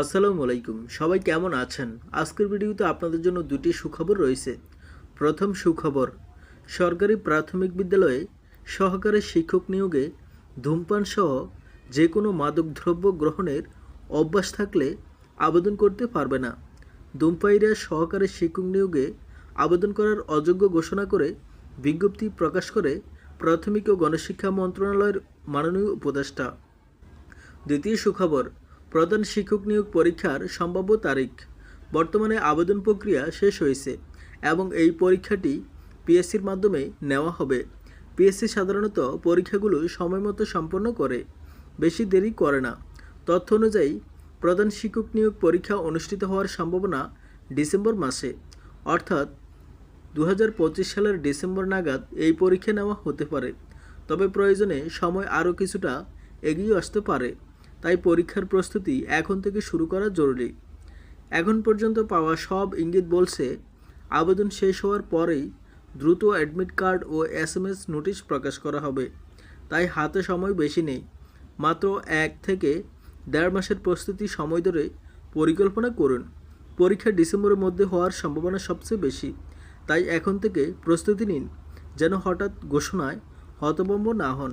আসসালামু আলাইকুম। সবাই কেমন আছেন? আজকের ভিডিওতে আপনাদের জন্য দুটি সুখবর রয়েছে। প্রথম সুখবর, সরকারি প্রাথমিক বিদ্যালয়ে সহকারী শিক্ষক নিয়োগে ধূমপান সহ যে কোনো মাদকদ্রব্য গ্রহণের অভ্যাস থাকলে আবেদন করতে পারবে না। ধূমপাইরা সহকারী শিক্ষক নিয়োগে আবেদন করার অযোগ্য ঘোষণা করে বিজ্ঞপ্তি প্রকাশ করে প্রাথমিক ও গণশিক্ষা মন্ত্রণালয়ের মাননীয় উপদেষ্টা। দ্বিতীয় সুখবর প্রধান শিক্ষক নিয়োগ পরীক্ষার সম্ভাব্য তারিখ। বর্তমানে আবেদন প্রক্রিয়া শেষ হয়েছে এবং এই পরীক্ষাটি পিএসসির মাধ্যমে নেওয়া হবে। পিএসসি সাধারণত পরীক্ষাগুলো সময়মতো সম্পন্ন করে, বেশি দেরি করে না। তথ্য অনুযায়ী, প্রধান শিক্ষক নিয়োগ পরীক্ষা অনুষ্ঠিত হওয়ার সম্ভাবনা ডিসেম্বর মাসে। অর্থাৎ দু হাজার পঁচিশ সালের ডিসেম্বর নাগাদ এই পরীক্ষা নেওয়া হতে পারে। তবে প্রয়োজনে সময় আরও কিছুটা এগিয়ে আসতে পারে। তাই পরীক্ষার প্রস্তুতি এখন থেকে শুরু করা জরুরি। এখন পর্যন্ত পাওয়া সব ইঙ্গিত বলছে, আবেদন শেষ হওয়ার পরেই দ্রুত অ্যাডমিট কার্ড ও এস এম এস নোটিশ প্রকাশ করা হবে। তাই হাতে সময় বেশি নেই। মাত্র এক থেকে দেড় মাসের প্রস্তুতি সময় ধরে পরিকল্পনা করুন। পরীক্ষা ডিসেম্বরের মধ্যে হওয়ার সম্ভাবনা সবচেয়ে বেশি। তাই এখন থেকে প্রস্তুতি নিন, যেন হঠাৎ ঘোষণায় হতভম্ব না হন।